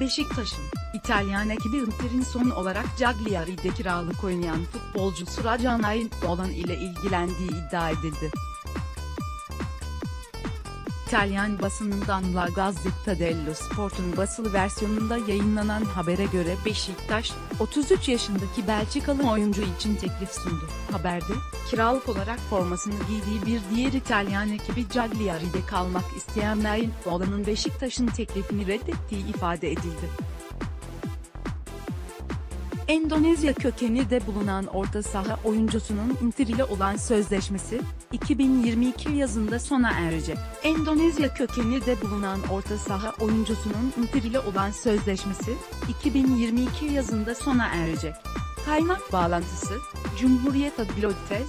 Beşiktaş'ın İtalyan ekibi Inter'in son olarak Cagliari'de kiralık oynayan futbolcusu Rajan olan ile ilgilendiği iddia edildi. İtalyan basınından La Gazzetta dello Sport'un basılı versiyonunda yayınlanan habere göre Beşiktaş, 33 yaşındaki Belçikalı oyuncu için teklif sundu. Haberde, kiralık olarak formasını giydiği bir diğer İtalyan ekibi Cagliari'de kalmak isteyen Nain Olan'ın Beşiktaş'ın teklifini reddettiği ifade edildi. Endonezya kökeni de bulunan orta saha oyuncusunun Inter ile olan sözleşmesi, 2022 yazında sona erecek. Endonezya kökeni de bulunan orta saha oyuncusunun Inter ile olan sözleşmesi, 2022 yazında sona erecek. Kaynak bağlantısı, Cumhuriyet Adliyotez,